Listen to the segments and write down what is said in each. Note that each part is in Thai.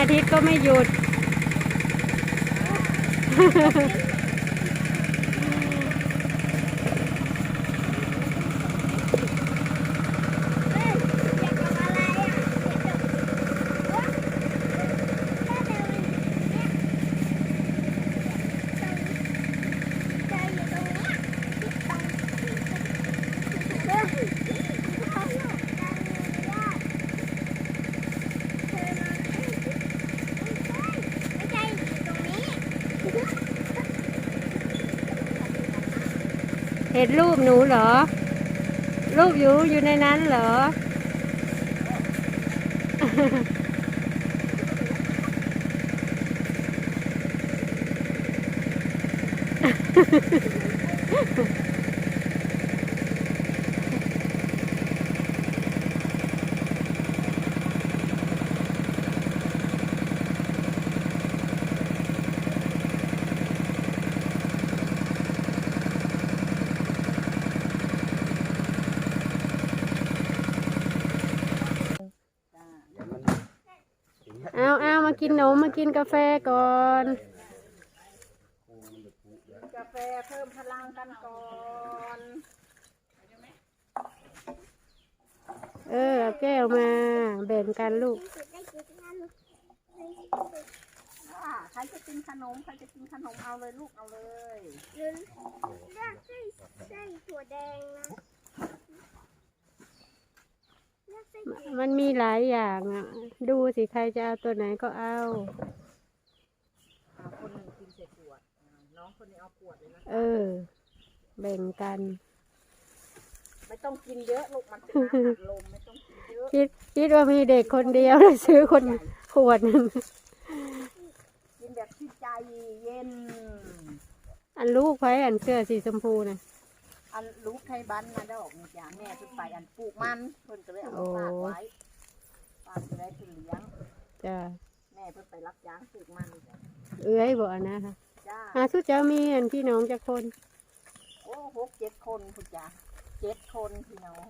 อาทิตย์ก็ไม่หยุด เฮ้ยอยากทำอะไรอะเดี๋ยวโอ๊ะถ้าเดินเนี่ยตรงเจออยู่ตรงเนี้ยที่ตรงที่เดินเขาอยู่ตรงยอดเธอมาไม่ใช่ไม่ใช่อยู่ตรงนี้ เห็นรูปหนูเหรอ รูปอยู่อยู่ในนั้นเหรอ กินนมมากินกาแฟก่อน กาแฟเพิ่มพลังกันก่อนเออเอาแก้วมาแบ่งกันลูกสุดได้กินงั้นอ่าใครจะกินขนมใครจะกินขนมเอาเลยลูกเอาเลย เลือกไส้ไส้ถั่วแดงนะเลือกไส้ถั่ว มันมีหลายอย่างอะ ดูสิใครจะเอาตัวไหนก็เอาอ่าคนหนึ่งกินเศษขวดอ่าน้องคนนี้เอาขวดเลยนะเออ แบ่งกัน ไม่ต้องกินเยอะลูกมันเป็นน้ำอัดลมไม่ต้องกินเยอะคิดคิดว่ามีเด็กคนเดียวเลยซื้อคนขวดหนึ่งกินแบบที่ใจเย็นอันลูกไว้อันเสื้อสีชมพูนะ อันลูกไทยบ้านมาได้ออกมาจากแม่เพิ่นไปอันปลูกมันเพิ่นก็เลยเอามาฝากไว้ฝากจะได้เพิ่นเลี้ยงจ้ะแม่เพิ่นไปรับจ้างปลูกมันจ้ะเอื้อยบอกนะคะจ้าหาสุดเจ้ามีอันพี่น้องจะคน โอ้หกเจ็ดคนคุณจ้าเจ็ดคนพี่น้อง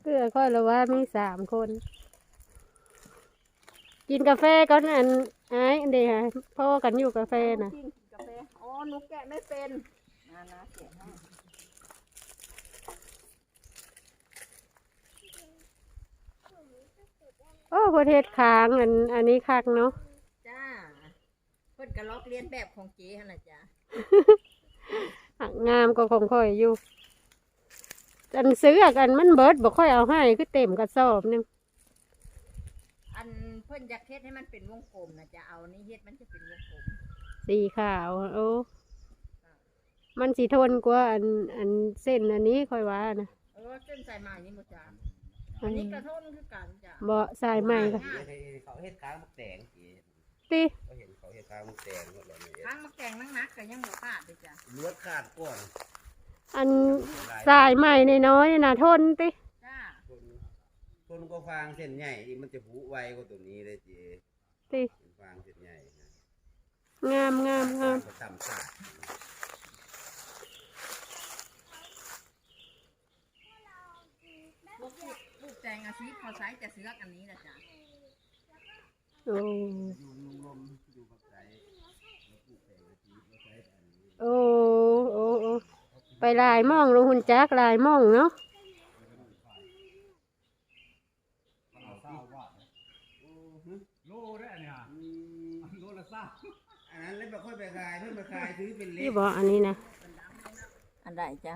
เพื่อค่อยละว่ามีสามคน กินกาแฟก่อนอันไอ้เดี๋ยวพ่อกันอยู่กาแฟนะกินกาแฟอ๋อหนูแกะไม่เป็น นะนะแกะให้โอ้ประเทศค้างอันอันนี้คักเนาะจ้าเพิ่นก็ลอกเลียนแบบของเจ๊หั่นน่ะจ้าอะงามก็ของค่อยอยู่อันซื้อกันมันเบิดบอกค่อยเอาให้คือเต็มกระสอบหนึงอันเพิ่นอยากเฮ็ดให้มันเป็นวงกลมนะจะเอานี่เฮ็ดมันจะเป็นวงกลมสีขาวโอ้ มันสีทนกว่าอันอันเส้นอันนี้ค่อยว่านะเออเส้นสายไหมนี่บ่จ้าอัอันนนี้นี้กระทนคือกันจ้าเบาสายใหม่ค่ะเขาเฮ็ดค้างมักแตงจีติเขาเห็นเขาเฮ็ดค้างมักแตงหมดเลยเนี่ยทั้งมะแกงนักนักๆก็ยังบ่ขาดเลยจ้าเลือดขาดก่อนอันสายใหม่น้อยๆน่ะทนติจ้าคนคนก็ฟางเส้นใหญ่อีกมันจะผูไวกว่าตัวนี้เลยจีติเป็นฟางเส้นใหญ่นะงามงามงามก็ทำสาด ลูกลู กแจงอาชีพพอใช้จะเสือกอันนี้นะจ้าโอ้อยู่ลุงลมอยู่ปักไก่แล้วปลูกแตงอาทิตย์แล้วใช้อันนี้โอ้โอ้โอ้ไปลายหม่องลงหุ่นจักลายหม่องเนาะโลได้เนี่ยอืมโลละซ่าอันนั้นเลยบ่ค่อยไปขายเพิ่นไปขายซื้อเป็นเล็นี่กบอกอันนี้นะอันใดจ้า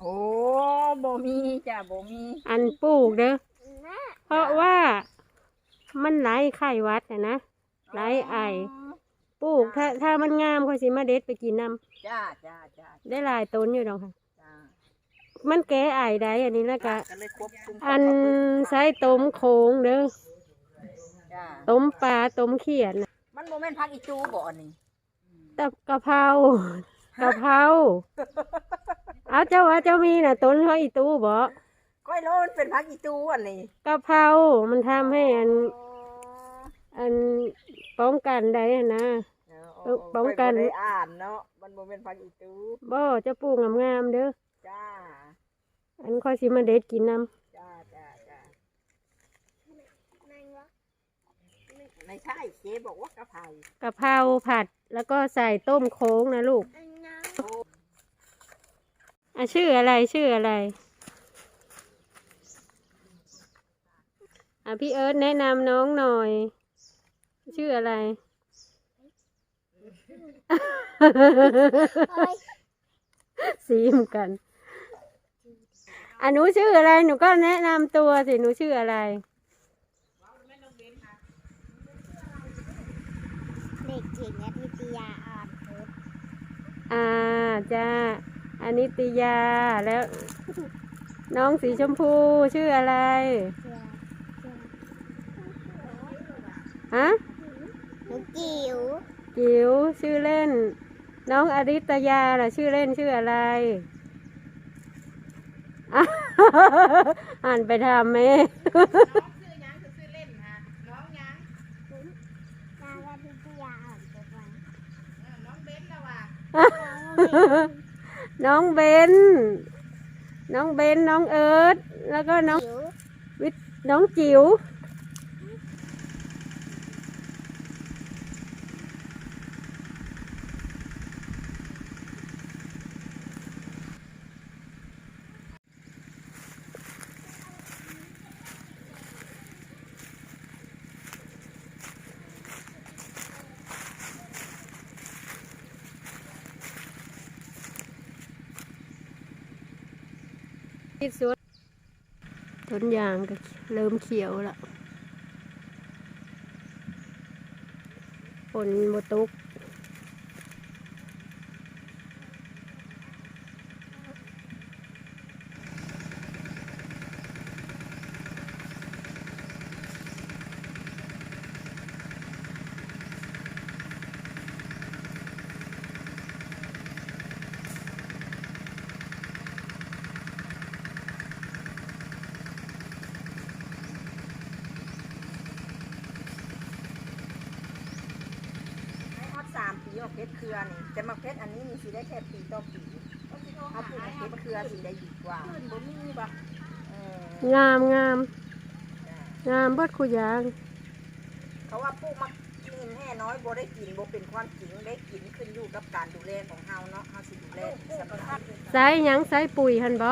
โอ้บ่ มีจ้าบ่มีอันปลูกเด้อแม่เพราะว่ามันไหลไข้หวัดอะนะ ไหลไอ ปลูกถ้าถ้ามันงามค่อยสิมาเด็ดไปกินน้จ้าจ้าจ้าำได้หลายต้นอยู่ดอกค่ะ จ้ามันแก้ไอได้อันนี้แล้วก็ก็เลยควบคุมอันใส่ต้มโคงเด้อจ้าต้มปลาต้มเขียดน่ะมันโมเมนต์พักอีจูบ่อันนี้แต่กะเพรากะเพรา เอาเจ้าว่าเจ้ามีน่ะต้นเขาอีตู้บ่ก้อยโลมันเป็นพักอีจูอันนี้กะเพรา มันทำให้อันอันป้องกันได้อะนะเออป้องกัน ข้ยบ่ได้อ่านเนาะมันโมเมนต์พักอีจูบ่เจะปลูกงามๆเด้อ จ้า อันค่อยสิมาเด็ดกินน้จ้าจ้าจ้าไม่ใช่เจ๊บอกว่ากะเพรากะเพราผัดแล้วก็ใส่ต้มโค้งนะลูก อันน้ อะชื่ออะไรชื่ออะไรอะพี่เอิร์ธแนะนำน้องหน่อย ชื่ออะไรำเฮ้ยซีมกันอะหนูชื่ออะไรหนูก็แนะนำตัวสิหนูชื่ออะไร เด็กหญิงอธิตยาอ่อนพุทธอ่าจ้า อานิตยาแล้ว น้องสีชมพูชื่ออะไรเชื่อเชื่อฮะหนูจิ๋วจิ๋วชื่อเล่น น้องอริตยาล่ะ ชื่อเล่นชื่ออะไรอะอ่านไปทำไหมน้องชื่อยังคือชื่อเล่นฮะน้องยังนางอธิตยาอ่อนพุทธวะเออน้องเบนแล้วว่ะ น้องเบน น้องเบน น้องเอิร์ธแล้วก็น้องววิทน้องจิ๋ว ที่สุด ต้นยางก็เริ่มเขียวแล้วฝนบตุก ปีออกเพชรเครือนี่แต่มาเพชรอันนี้มีสีได้แค่ปีต่อปีเขาปลูกเพชรเครือสีได้ดีกว่าบ่มีบ่เอองามงามงามเบิดคุยางเขาว่าปลูกมักกินแห่น้อยบ่ได้กินบ่เป็นความจริงได้กินขึ้นอยู่กับการดูแลของเฮาเนาะเฮาสิดูแลสภาพใส่หยังใส่ปุ๋ยหันบ่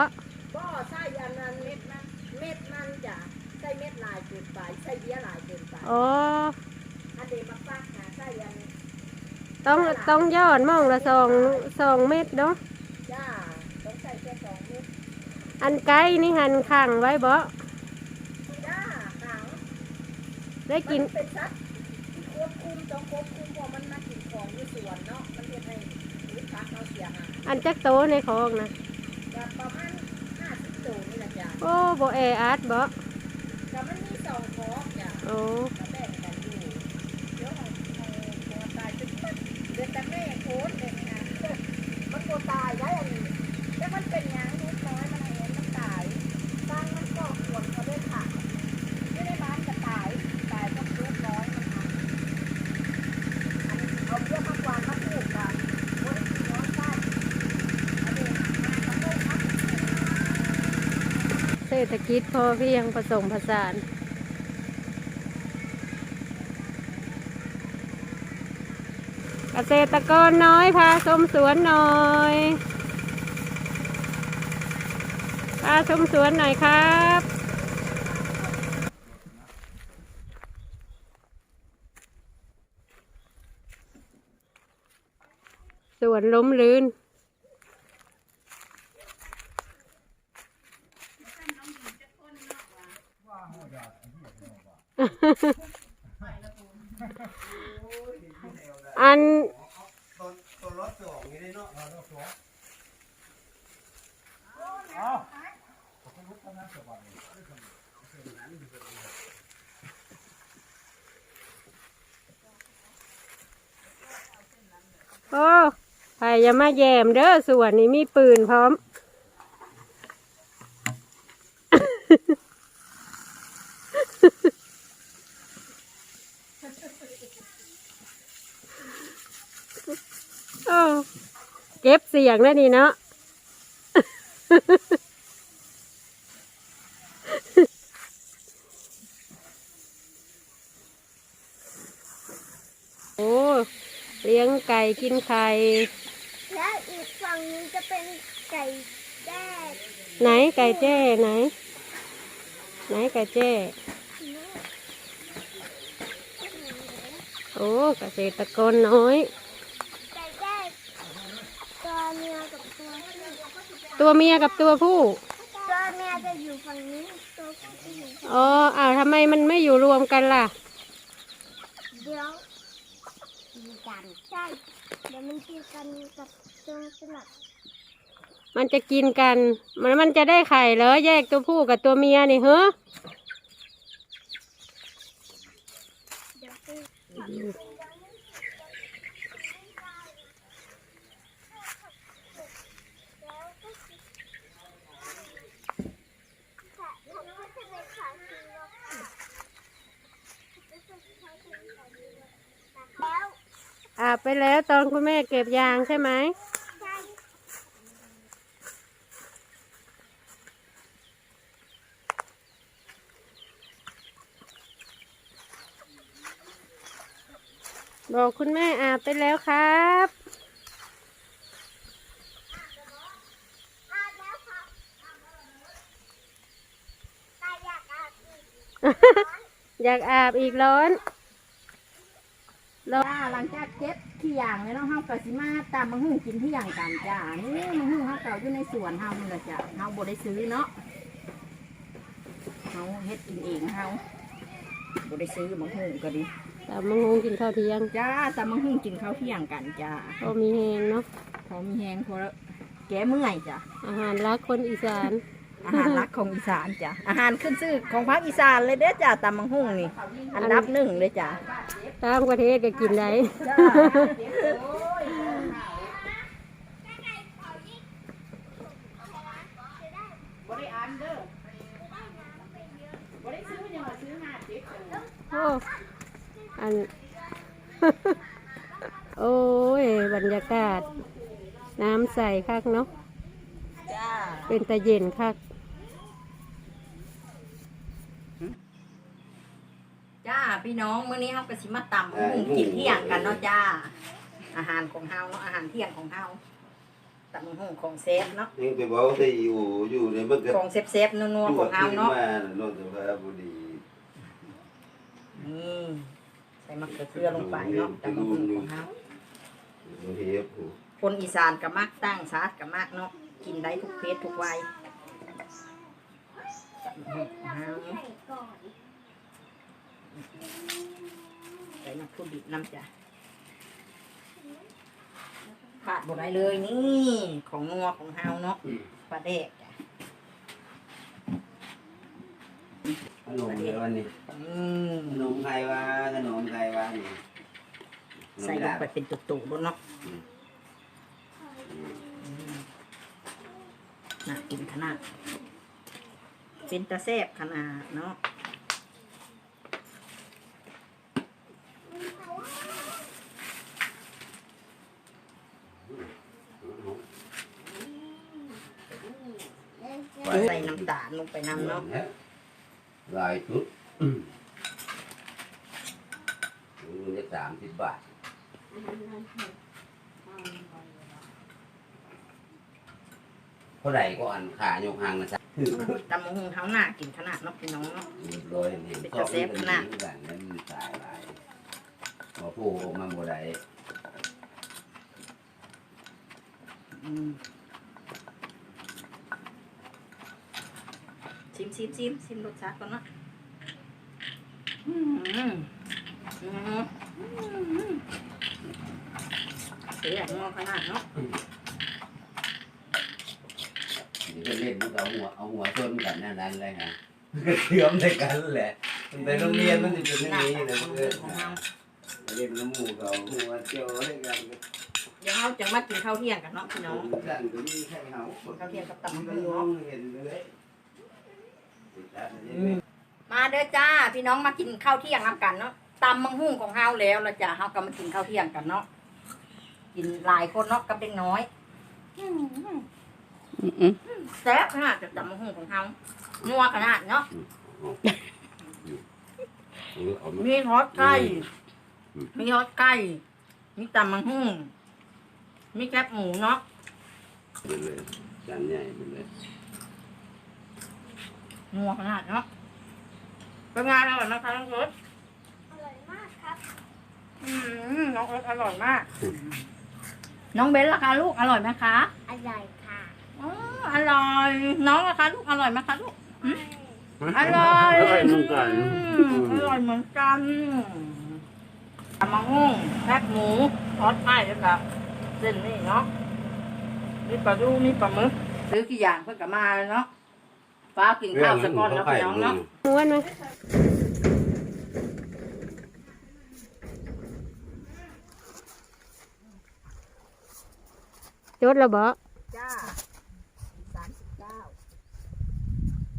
บ่ใส่อันนั้นเม็ดมันเม็ดมันจ้ะใส่เม็ดหลายเกินไปใส่เบี้ยหลายเกินไปอ๋ออันเดมักฟักนะใส่อัน ต้องต้องยอดหมองละสองสองเม็ดเนาะจ้าต้องใส่แค่สองเม็ดอันไกลนี่หันขังไว้บ่จ้าขังได้กินมัเป็นสัตว์ที่ควบคุมต้องควบคุมเพราะมันมากินของอยู่สวนเนาะมันเฮ็ดให้ลูกค้าเขาเสียหายอันจักโตในของนะก็ประมาณ50ตัวนี่แหละจ้ะโอ้บ่แออัดบ่ก็มันมีสองคอกจ้ะโอ้ ก็แบ่งกันอยู่เดี๋ยวของของของตายเป็นปัด เดือนแต่แม่โคตรเลยนะมันโคตายได้อันนี้แต่มันเป็นยังน้อยมันเห็นมันตายสร้างมันก็ควรเขาด้วยค่ะไม่ได้บ้านจะตายตายเพราะลูกน้อยมันอันนี้เอาเบี้ยมากกว่ามาปลูกอะโอ้ยน้อยใช่อันนี้มาปลูกครับเศรษฐกิจพอเพียงผสมผสาน เกษตรกรน้อยพาชมสวนหน่อยพาชมสวนหน่อยครับสวนล้มลื่น อันต้นต้นรถสองนี่ได้เนาะรารถสองโอ้ใครอย่ามาแยมเด้อส่วนนี้มีปืนพร้อม โอ้เก็บเสียงแล้วนี่เนาะเลี้ยงไก่กินไข่แล้วอีกฝั่งนี้จะเป็นไก่แจ้ไหนไก่แจ้ไหน ไหนไก่แจ้โอ้เกษตรกรน้อย ไก่แจ้ตัวเมียกับตัวผู้ ตัวเมียกับตัวผู้ตัวเมียจะอยู่ฝั่งนี้ตัวผู้จะอยู่ฝั่งอ๋ออ้าวทำไมมันไม่อยู่รวมกันล่ะ เดี๋ยวมีกันใช่เดี๋ยวมันตีกันกับตัวสนับมันจะกินกัน มันมันจะได้ไข่เหรอแยกตัวผู้กับตัวเมียนี่เฮ้อ เดี๋ยวไปค่ะผมก็จะไปขายซื้อแล้วค่ะจะไปขายซื้อแล้ว อาบไป แล้วตอนคุณแม่เก็บยางใช่ไหมใช่บอกคุณแม่อาบไปแล้วครับอาบแล้วครับตาอยากอาบอีกอยากอาบอีกร้อนจ้า หลังจากเก็บที่อย่างแล้วเนาะเฮาก็สิมาตามมังหุงกินที่อย่างกันจ้านี่มังหุงเฮาเก่าอยู่ในสวนเฮานี่แหละจ้ะเฮาบ่ได้ซื้อเนาะเฮาเฮ็ดกินเองเฮาบ่ได้ซื้อมังหุงก็ดีตามมังงงกินข้าวเที่ยงจ้าตามมังหุงกินข้าวเที่ยงกันจ้าก็มีแหงเนาะพอมีแฮงพอแก้เมื่อยจ้ะอาหารรักคนอีสาน อาหารหลักของอีสานจ้ะอาหารขึ้นชื่อของภาคอีสานเลยเด้อจ้าตามมังหุงนี่ อันดับหนึ่งเลยจ้ะตามประเทศก็กินได้จ้าโอ้อัน โอ้ย บรรยากาศ น้ำใสคักเนาะจ้าเป็นตะเย็นคัก จ้า พี่น้องมื้อนี้เฮาก็สิมาตำหุงกินเที่ยงกันเนาะจ้า อาหารของเฮาเนาะอาหารเที่ยงของเฮาตำหุงของเซฟเนาะยังไปบอกได้อยู่อยู่ในมันก็ของเซฟเซฟๆนัวๆของเฮาเนาะมาโนนทบุรีนี่ใส่มะเขือเทศลงไปเนาะตำหุงของเฮาโรงเรียนคนอีสานก็มักตั้งซาดก็มักเนาะกินได้ทุกเพศทุกวัยตำหุงของเฮา ใส่น้ำพุดิบน้ำจ้ะขาดบ่ได้เลยนี่ ของนัวของเฮาเนาะปลาแดกจ้ะขนมเดี๋ยววันนี้อืมขนมไทยวะขนมไทยวะนี่ใส่ลงไปเป็นตุ่ๆด้วยเนาะน่ากินขนาดเป็นตาแซ่บขนาดเนาะใส่น้ำตา ลลงไปน้ำเนาะลายชุดมันจะสามสิบบาทเท่าไหร่ก็อันขายกหางนะจ๊ะตำมะฮุงเท้าหน้ากินขนาดเนาะพี่น้องเนาะเรียบร้อยนี่เป็นชอบกระเซฟขนาดกันนั้นมันตายหลายพอพูออกมาบ่ได้อืม ชิมชิมชิมรสชาติก่อนเนาะอืมอืมอืมเสียงอขนาดเนาะเดี๋ยวจะเล่นมันก็เอาหัวเอาหัวชนกันนั่นนั่นเลยฮะก็เชื่อมในกันแหละมันไปโรงเรียนมันจะเป็นอย่างนี้นะเพื่อนเล่นน้ำหมูเขาหัวเจียวให้กันเดี๋ยวเราจะมากินข้าวเที่ยงกันเนาะพี่น้องกันก็มีแค่เขาข้าวเที่ยงกับมันตำก็มะฮุงมองเนาะเห็นเลย มาเด้อจ้าพี่น้องมากินข้าวเที่ยงน้ำกันเนาะตำมังหุ่งของเฮาแล้วละจ้าเฮาก็มากินข้าวเที่ยงกันเนาะกินหลายคนเนาะกับเด็กน้อยแซ่บขนาดจะตำมังหุ่งของเฮานัวขนาดเนาะมีทอดไก่มีทอดไก่มีตำมังหุ่งมีแคบหมูเนาะไปเลยจานใหญ่ไปเลย นัวขนาดเนาะเป็นไงอร่อยไหมคะน้องรสอร่อยมากครับอืมน้องรสอร่อยมาก น้องเบนล่ะคะลูกอร่อยไหมคะอร่อยค่ะอ๋ออร่อย น้องล่ะคะลูกอร่อยไหมคะลูกไม่อร่อยอร่อยเหมือนกันอืมอร่อยเหมือนกันตำมังหุ่งแคบหมูทอดไข่แล้วก็เส้นนี่เนาะ มีปลาดูมีปลาหมึกซื้อกี่อย่างเพื่อนก็มาเลยเนาะ ฟ้ากินข้าวสะก้อนแล้วพี่น้องเนาะม้วนไหมจดแล้วบ่จ้าสามสิบเก้า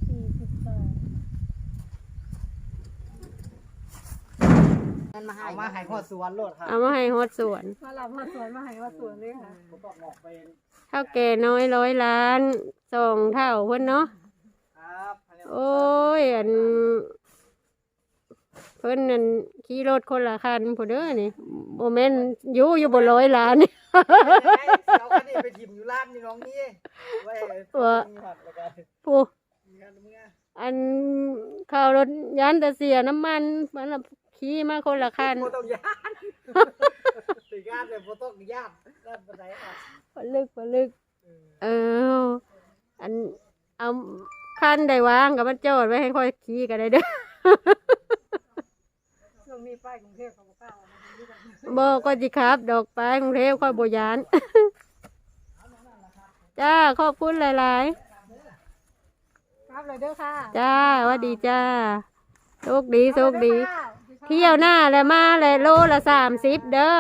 สี่สิบสองเอามาให้ข้อสวนโลดค่ะเอามาให้ฮอดสวนมาลำข้อสวนมาให้ข้อสวนเลยค่ะผมบอกบอกไปเท่าแก่น้อยร้อยล้านสองเท่าเพิ่นเนาะ ครับโอ้ยอันเพิ่นนั่นขี่รถคนละคันผู้เด้อนี่โมเมนอยู่อยู่บนร้อยล้านนี่เอาคันนี้ไปถิ่มอยู่ร้านนี่น้องนี่ไว้ว่าแล้วก็ผู้มีกันเมื่ออันข่าวรถยันแต่เสียน้ำมันมันละขี่มาคนละคันโบต้องย่านตีกานเลยโบต้องย่านด้านบันไดค่ะผลึกผลึกเอออันเอา คันได้วางกับมันจอดไว้ให้ค่อยขี่กันได้เด้อ ช่วงนี้ป้ายกรุงเทพเขาบอกกล้าเอามาดูกันบอกก็จิครับ ดอกไปกรุงเทพค่อยโบยาน จ้า ขอบคุณหลาย ครับเลยเด้อค่ะๆ จ้าหว่าดีจ้าโชคดีโชคดี เที่ยวหน้าแล้วมาเลยโลละสามสิบเด้อ